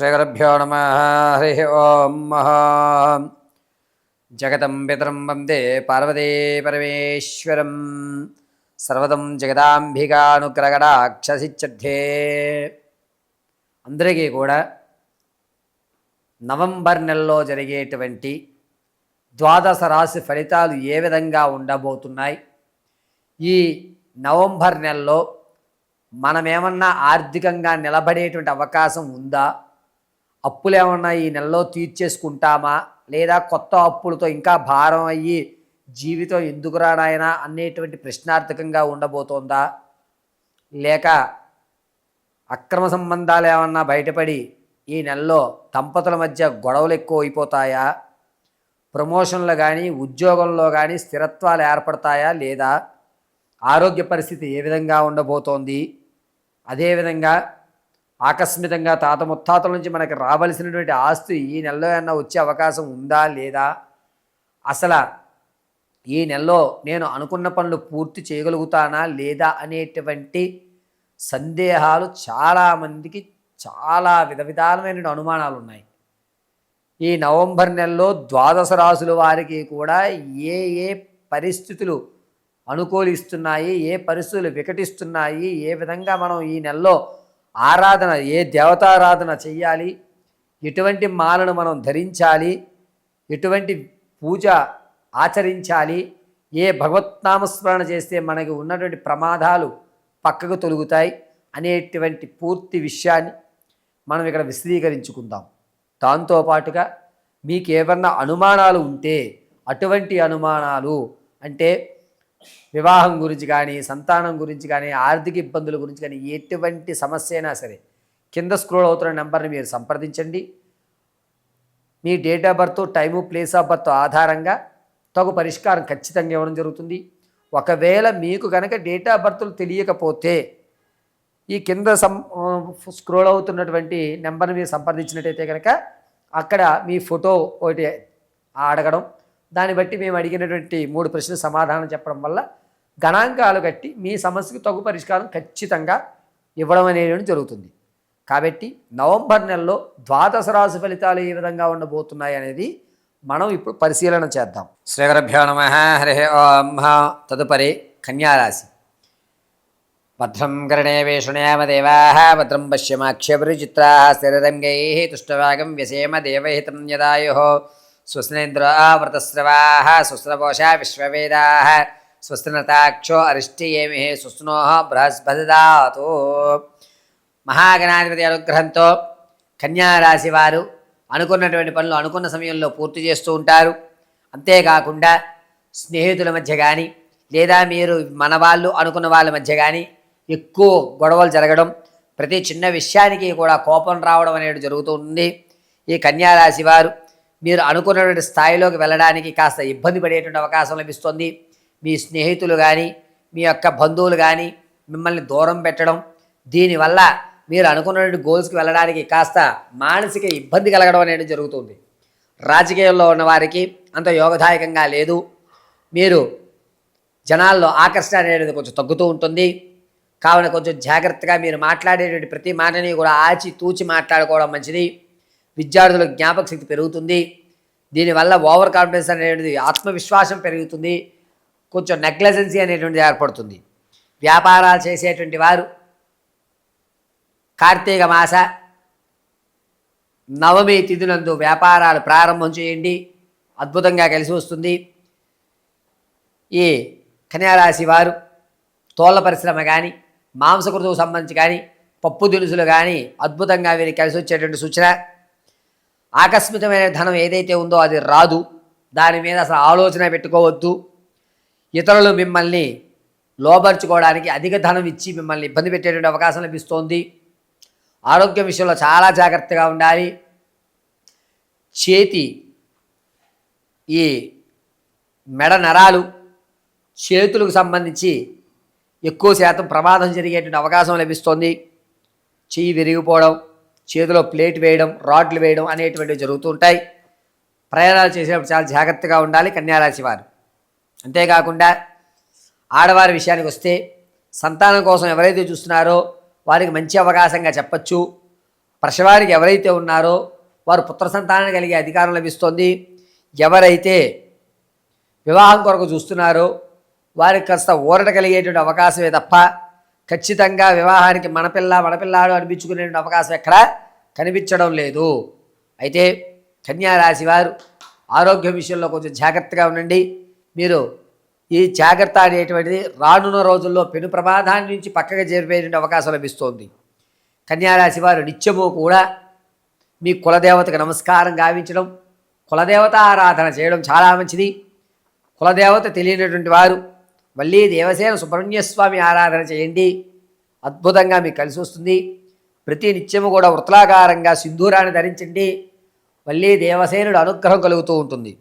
శ్రీగురుభ్యో నమ. హరి ఓం మహా. జగతం పితరం వందే పార్వతీ పరమేశ్వరం. సర్వతం జగదాంబికానుగ్రగడాక్షసిచ్చే అందరికీ కూడా నవంబర్ నెలలో జరిగేటువంటి ద్వాదశ రాశి ఫలితాలు ఏ విధంగా ఉండబోతున్నాయి? ఈ నవంబర్ నెలలో మనమేమన్నా ఆర్థికంగా నిలబడేటువంటి అవకాశం ఉందా? అప్పులు ఏమన్నా ఈ నెలలో తీర్చేసుకుంటామా? లేదా కొత్త అప్పులతో ఇంకా భారం అయ్యి జీవితం ఎందుకు రానాయనా అనేటువంటి ప్రశ్నార్థకంగా ఉండబోతోందా? లేక అక్రమ సంబంధాలు ఏమన్నా బయటపడి ఈ నెలలో దంపతుల మధ్య గొడవలు ఎక్కువ అయిపోతాయా ప్రమోషన్లు కానీ ఉద్యోగంలో కానీ స్థిరత్వాలు ఏర్పడతాయా లేదా? ఆరోగ్య పరిస్థితి ఏ విధంగా ఉండబోతోంది? అదేవిధంగా ఆకస్మికంగా తాత ముత్తాతల నుంచి మనకి రావలసినటువంటి ఆస్తి ఈ నెలలో ఏమన్నా వచ్చే అవకాశం ఉందా లేదా? అసలు ఈ నెలలో నేను అనుకున్న పనులు పూర్తి చేయగలుగుతానా లేదా అనేటువంటి సందేహాలు చాలామందికి చాలా విధ విధాలమైన అనుమానాలు ఉన్నాయి. ఈ నవంబర్ నెలలో ద్వాదశ రాసుల వారికి కూడా ఏ ఏ పరిస్థితులు అనుకూలిస్తున్నాయి ఏ పరిస్థితులు వికటిస్తున్నాయి ఏ విధంగా మనం ఈ నెలలో ఆరాధన ఏ దేవతారాధన చెయ్యాలి? ఎటువంటి మాలను మనం ధరించాలి? ఎటువంటి పూజ ఆచరించాలి? ఏ భగవత్నామస్మరణ చేస్తే మనకి ఉన్నటువంటి ప్రమాదాలు పక్కకు తొలుగుతాయి అనేటువంటి పూర్తి విషయాన్ని మనం ఇక్కడ విశదీకరించుకుందాం. దాంతోపాటుగా మీకు ఏమన్నా అనుమానాలు ఉంటే అటువంటి అనుమానాలు అంటే వివాహం గురించి కానీ సంతానం గురించి కానీ ఆర్థిక ఇబ్బందుల గురించి కానీ ఎటువంటి సమస్య అయినా సరే కింద స్క్రోల్ అవుతున్న నెంబర్ని మీరు సంప్రదించండి. మీ date of birth time place of birth ఆధారంగా తగు పరిష్కారం ఖచ్చితంగా ఇవ్వడం జరుగుతుంది. ఒకవేళ మీకు కనుక డేట్ ఆఫ్ బర్త్లు తెలియకపోతే ఈ కింద సం స్క్రోల్ అవుతున్నటువంటి నెంబర్ని మీరు సంప్రదించినట్టయితే కనుక అక్కడ మీ ఫోటో ఒకటి అడగడం దాన్ని బట్టి మేము అడిగినటువంటి మూడు ప్రశ్నలు సమాధానం చెప్పడం వల్ల గణాంకాలు కట్టి మీ సమస్యకు తగు పరిష్కారం ఖచ్చితంగా ఇవ్వడం అనేది జరుగుతుంది. కాబట్టి నవంబర్ నెలలో ద్వాదశ రాశి ఫలితాలు ఏ విధంగా ఉండబోతున్నాయి అనేది మనం ఇప్పుడు పరిశీలన చేద్దాం. శ్రీగరభ్యో నమ హరి ఓం తదుపరి కన్యారాశి. భద్రం కరణే వేషుణేమ దేవా భద్రం పశ్యమాక్షభిచిత్రా స్థిరరంగై తుష్టవాగం వ్యసేమ దేవహితం యదాయు. స్వస్నేంద్రావృతస్రవా స్వస్నపోషా విశ్వవేదా స్వస్నతాక్షో అరిష్టియేమి స్వస్నో బృహస్పతిదాతు మహాగణాధిపతి అనుగ్రహంతో కన్యారాశి వారు అనుకున్నటువంటి పనులు అనుకున్న సమయంలో పూర్తి చేస్తూ ఉంటారు. అంతేకాకుండా స్నేహితుల మధ్య కానీ లేదా మీరు మన వాళ్ళు అనుకున్న వాళ్ళ మధ్య కానీ ఎక్కువ గొడవలు జరగడం ప్రతి చిన్న విషయానికి కూడా కోపం రావడం అనేది జరుగుతూ ఉంది. ఈ కన్యారాశి వారు మీరు అనుకున్నటువంటి స్థాయిలోకి వెళ్ళడానికి కాస్త ఇబ్బంది పడేటువంటి అవకాశం లభిస్తుంది. మీ స్నేహితులు కానీ మీ యొక్క బంధువులు కానీ మిమ్మల్ని దూరం పెట్టడం దీనివల్ల మీరు అనుకున్నటువంటి గోల్స్కి వెళ్ళడానికి కాస్త మానసిక ఇబ్బంది కలగడం అనేది జరుగుతుంది. రాజకీయాల్లో ఉన్న వారికి అంత యోగదాయకంగా లేదు. మీరు జనాల్లో ఆకర్షణ అనేది కొంచెం తగ్గుతూ ఉంటుంది. కావున కొంచెం జాగ్రత్తగా మీరు మాట్లాడేటువంటి ప్రతి మాటని కూడా ఆచి తూచి మాట్లాడుకోవడం మంచిది. విద్యార్థుల జ్ఞాపక శక్తి పెరుగుతుంది. దీనివల్ల ఓవర్ కాన్ఫిడెన్స్ అనేటువంటిది ఆత్మవిశ్వాసం పెరుగుతుంది. కొంచెం నెగ్లెజెన్సీ అనేటువంటిది ఏర్పడుతుంది. వ్యాపారాలు చేసేటువంటి వారు కార్తీక మాస నవమి తిథులందు వ్యాపారాలు ప్రారంభం చేయండి. అద్భుతంగా కలిసి వస్తుంది. ఈ కన్యారాశి వారు తోళ్ళ పరిశ్రమ కానీ మాంసకృతుకు సంబంధించి కానీ పప్పు దినుసులు కానీ అద్భుతంగా వీరికి కలిసి వచ్చేటువంటి సూచన. ఆకస్మికమైన ధనం ఏదైతే ఉందో అది రాదు. దాని మీద అసలు ఆలోచన పెట్టుకోవద్దు. ఇతరులు మిమ్మల్ని లోపరుచుకోవడానికి అధిక ధనం ఇచ్చి మిమ్మల్ని ఇబ్బంది పెట్టేటువంటి అవకాశం లభిస్తోంది. ఆరోగ్యం విషయంలో చాలా జాగ్రత్తగా ఉండాలి. చేతి ఈ మెడ నరాలు చేతులకు సంబంధించి ఎక్కువ శాతం ప్రమాదం జరిగేటువంటి అవకాశం లభిస్తోంది. చెయ్యి విరిగిపోవడం చేతిలో ప్లేట్ వేయడం రాడ్లు వేయడం అనేటువంటివి జరుగుతూ ఉంటాయి. ప్రయాణాలు చేసేటప్పుడు చాలా జాగ్రత్తగా ఉండాలి కన్యారాశి వారు. అంతేకాకుండా ఆడవారి విషయానికి వస్తే సంతానం కోసం ఎవరైతే చూస్తున్నారో వారికి మంచి అవకాశంగా చెప్పచ్చు. ప్రసవానికి ఎవరైతే ఉన్నారో వారు పుత్ర సంతానం కలిగే అధికారం లభిస్తుంది. ఎవరైతే వివాహం కొరకు చూస్తున్నారో వారికి కాస్త ఊరట కలిగేటువంటి అవకాశమే తప్ప ఖచ్చితంగా వివాహానికి మనపిల్ల మనపిల్లాడు అనిపించుకునే అవకాశం ఎక్కడ కనిపించడం లేదు. అయితే కన్యారాశి వారు ఆరోగ్యం విషయంలో కొంచెం జాగ్రత్తగా ఉండండి. మీరు ఈ జాగ్రత్త అనేటువంటిది రానున్న రోజుల్లో పెను ప్రమాదాన్ని నుంచి పక్కగా చేరిపోయేటువంటి అవకాశం లభిస్తోంది. కన్యారాశి వారు నిత్యము కూడా మీ కులదేవతకు నమస్కారం గావించడం కులదేవత ఆరాధన చేయడం చాలా మంచిది. కులదేవత తెలియనటువంటి వారు మళ్ళీ దేవసేన సుబ్రహ్మణ్యస్వామి ఆరాధన చేయండి. అద్భుతంగా మీకు కలిసి వస్తుంది. ప్రతి నిత్యము కూడా వృత్లాకారంగా సింధూరాన్ని ధరించండి. మళ్ళీ దేవసేనుడు అనుగ్రహం కలుగుతూ ఉంటుంది.